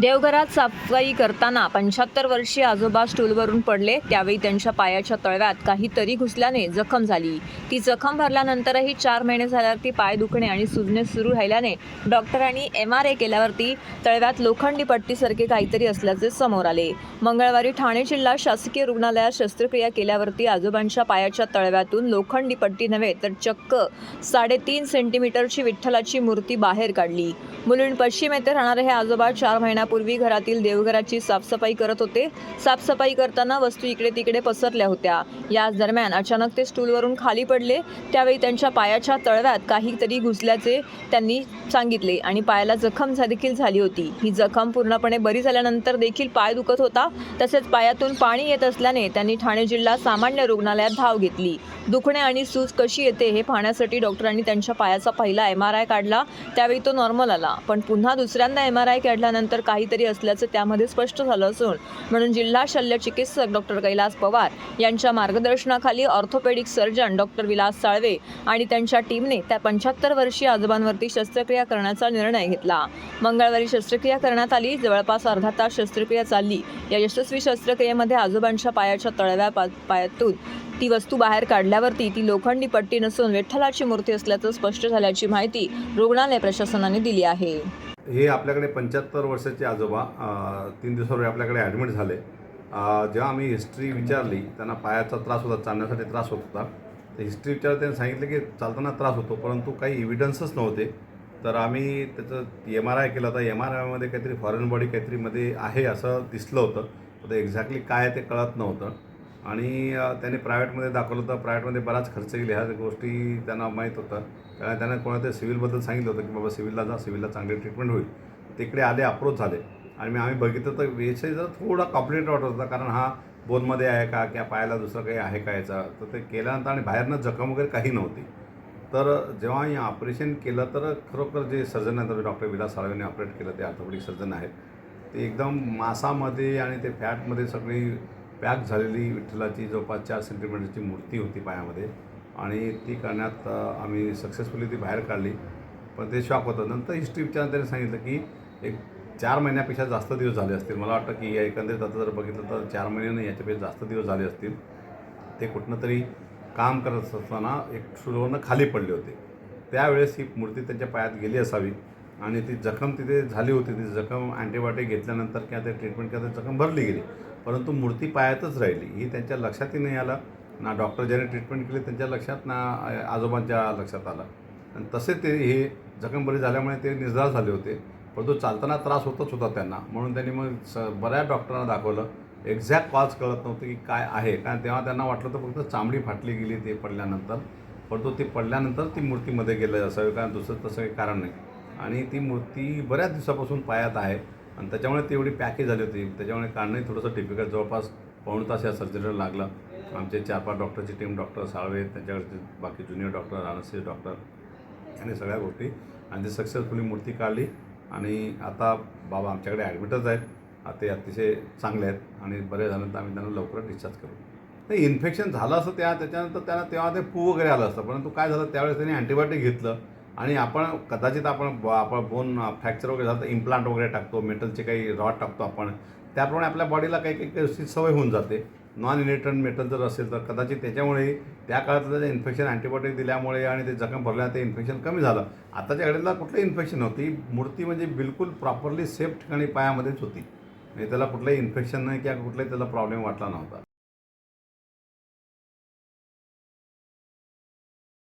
देवघरात सफाई करताना पंच्याहत्तर वर्षीय आजोबा स्टूलवरून पडले. त्यावेळी त्यांच्या पायाच्या तळव्यात काहीतरी घुसल्याने जखम झाली. ती जखम भरल्यानंतरही चार महिने झाल्यावरती पाय दुखणे आणि सुजणे सुरू राहिल्याने डॉक्टरांनी एम आर ए केल्यावरती तळव्यात लोखंडी पट्टीसारखे काहीतरी असल्याचे समोर आले. मंगळवारी ठाणे जिल्हा शासकीय रुग्णालयात शस्त्रक्रिया केल्यावरती आजोबांच्या पायाच्या तळव्यातून लोखंडी पट्टी नव्हे तर चक्क साडेतीन सेंटीमीटरची विठ्ठलाची मूर्ती बाहेर काढली. मुलुंड पश्चिम येथे राहणारे हे आजोबा चार महिन्यापूर्वी घरातील देवघराची साफसफाई करत होते. साफसफाई करताना वस्तू इकडे तिकडे पसरल्या होत्या. याच दरम्यान अचानक ते स्टूलवरून खाली पडले. त्यावेळी त्यांच्या पायाच्या तळव्यात काहीतरी घुसल्याचे त्यांनी सांगितले आणि पायाला जखम देखील झाली होती. ही जखम पूर्णपणे बरी झाल्यानंतर देखील पाय दुखत होता. तसेच पायातून पाणी येत असल्याने त्यांनी ठाणे जिल्हा सामान्य रुग्णालयात धाव घेतली. दुखणे आणि सूज कशी येते हे पाहण्यासाठी डॉक्टरांनी त्यांच्या पायाचा पहिला एम आर आय काढला. त्यावेळी तो नॉर्मल आला. पण पुन्हा दुसऱ्यांदा एम आर आय काढल्यानंतर काही काहीतरी असल्याचं त्यामध्ये स्पष्ट झालं असून म्हणून जिल्हा शल्य चिकित्सक डॉक्टर कैलास पवार यांच्या मार्गदर्शनाखाली orthopaedic surgeon doctor Vilas Salve आणि त्यांच्या टीमने त्या पंच्याहत्तर वर्षीय आजोबांवरती शस्त्रक्रिया करण्याचा निर्णय घेतला. मंगळवारी शस्त्रक्रिया करण्यात आली. जवळपास अर्धा तास शस्त्रक्रिया चालली. या यशस्वी शस्त्रक्रियेमध्ये आजोबांच्या पायाच्या तळव्या पा पायातून ती वस्तू बाहेर काढल्यावरती ती लोखंडी पट्टी नसून विठ्ठलाची मूर्ती असल्याचं स्पष्ट झाल्याची माहिती रुग्णालय प्रशासनाने दिली आहे. हे आपल्याकडे पंच्याहत्तर वर्षाचे आजोबा तीन दिवसापूर्वी आपल्याकडे ॲडमिट झाले. जेव्हा आम्ही हिस्ट्री विचारली त्यांना पायाचा त्रास होता चालण्यासाठी त्रास होत होता. तर हिस्ट्री विचार त्यांनी सांगितलं की चालताना त्रास होतो परंतु काही इव्हिडन्सच नव्हते. तर आम्ही त्याचं एम आर आय केलं होता. एम आर आयमध्ये काहीतरी फॉरेन बॉडी काहीतरी मध्ये आहे असं दिसलं होतं. तर एक्झॅक्टली काय ते कळत नव्हतं. आणि त्याने त्यांनी प्रायव्हेटमध्ये दाखवलं होतं. प्रायव्हेटमध्ये बराच खर्च येईल ह्या गोष्टी त्यांना माहीत होतं. कारण त्यांना कोणाच्या सिव्हिलबद्दल सांगितलं होतं की बाबा सिव्हिलला जा. सिव्हिलला चांगली ट्रीटमेंट होईल. तिकडे आले अप्रोच झाले. आणि मी आम्ही बघितलं तर विषय जर थोडा कॉम्प्लिकेट वाटत होता. कारण हा बोनमध्ये आहे का किंवा पायाला दुसरं काही आहे का याचा? तर ते केल्यानंतर आणि बाहेरनं जखम वगैरे काही नव्हती. तर जेव्हा हे ऑपरेशन केलं तर खरोखर जे सर्जन आहेत म्हणजे डॉक्टर विलास साळवेने ऑपरेट केलं ते ऑर्थोपेडिक सर्जन आहेत. ते एकदम मासामध्ये आणि ते फॅटमध्ये सगळी पॅक झालेली विठ्ठलाची जवळपास चार सेंटीमीटरची मूर्ती होती पायामध्ये. आणि ती करण्यात आम्ही सक्सेसफुली ती बाहेर काढली. पण ते शॉक होतं. नंतर हिस्ट्री विचार त्यांनी सांगितलं की एक चार महिन्यापेक्षा जास्त दिवस झाले असतील. मला वाटतं की या एकंदरीत आता जर बघितलं तर चार महिने नाही याच्यापेक्षा जास्त दिवस झाले असतील. ते कुठनं तरी काम करत असताना एक स्टूलवरनं खाली पडले होते. त्यावेळेस ही मूर्ती त्यांच्या पायात गेली असावी. आणि ती जखम तिथे झाली होती. ती जखम अँटीबायोटिक घेतल्यानंतर किंवा ते ट्रीटमेंट केलं तर जखम भरली गेली. परंतु मूर्ती पायातच राहिली. ही त्यांच्या लक्षातही नाही आलं. ना डॉक्टर ज्याने ट्रीटमेंट केली त्यांच्या लक्षात ना आजोबांच्या लक्षात आलं. आणि तसे ते हे जखम बरी झाल्यामुळे ते निर्धार झाले होते. परंतु चालताना त्रास होतच होता त्यांना. म्हणून त्यांनी मग स बऱ्याच डॉक्टरांना दाखवलं. एक्झॅक्ट कॉज कळत नव्हतं की काय आहे. कारण तेव्हा त्यांना वाटलं तर फक्त चामडी फाटली गेली ते पडल्यानंतर. परंतु ते पडल्यानंतर ती मूर्तीमध्ये गेलं असावी कारण दुसरं तसं काही कारण नाही. आणि ती मूर्ती बऱ्याच दिवसापासून पायात आहे. आणि त्याच्यामुळे ती एवढी पॅकेज झाली होती. त्याच्यामुळे काढणंही थोडंसं डिफिकल्ट जवळपास पाऊण तास या सर्जरीला लागला. आमचे चार पाच डॉक्टरची टीम डॉक्टर साळवे त्यांच्याकडचे बाकी ज्युनियर डॉक्टर अनस्थिस्ट डॉक्टर आणि सगळ्या गोष्टी. आणि ती सक्सेसफुली मूर्ती काढली. आणि आता बाबा आमच्याकडे ॲडमिटच आहेत. ते अतिशय चांगले आहेत. आणि बरे झाल्यानंतर आम्ही त्यांना लवकरच डिस्चार्ज करू. नाही इन्फेक्शन झालं असं त्या त्याच्यानंतर त्यांना तेव्हा ते पू वगैरे आलं असतं. परंतु काय झालं त्यावेळेस त्यांनी अँटीबायोटिक घेतलं. आणि आपण कदाचित आपण ब- आपण बोन फ्रॅक्चर वगैरे झालं तर इम्प्लांट वगैरे टाकतो मेटलचे काही रॉड टाकतो आपण. त्याप्रमाणे आपल्या बॉडीला काही काही गोष्टी सवय होऊन जाते. नॉन इलेक्ट्रॉन मेटल जर असेल तर कदाचित त्याच्यामुळे त्या काळात त्याचं इन्फेक्शन अँटीबायोटिक दिल्यामुळे आणि ते जखम भरल्यानं ते इन्फेक्शन कमी झालं. आताच्या घडीला कुठलं इन्फेक्शन नव्हती. मूर्ती म्हणजे बिलकुल प्रॉपरली सेफ ठिकाणी पायामध्येच होती. म्हणजे त्याला कुठलंही इन्फेक्शन नाही किंवा कुठलाही त्याला प्रॉब्लेम वाटला नव्हता.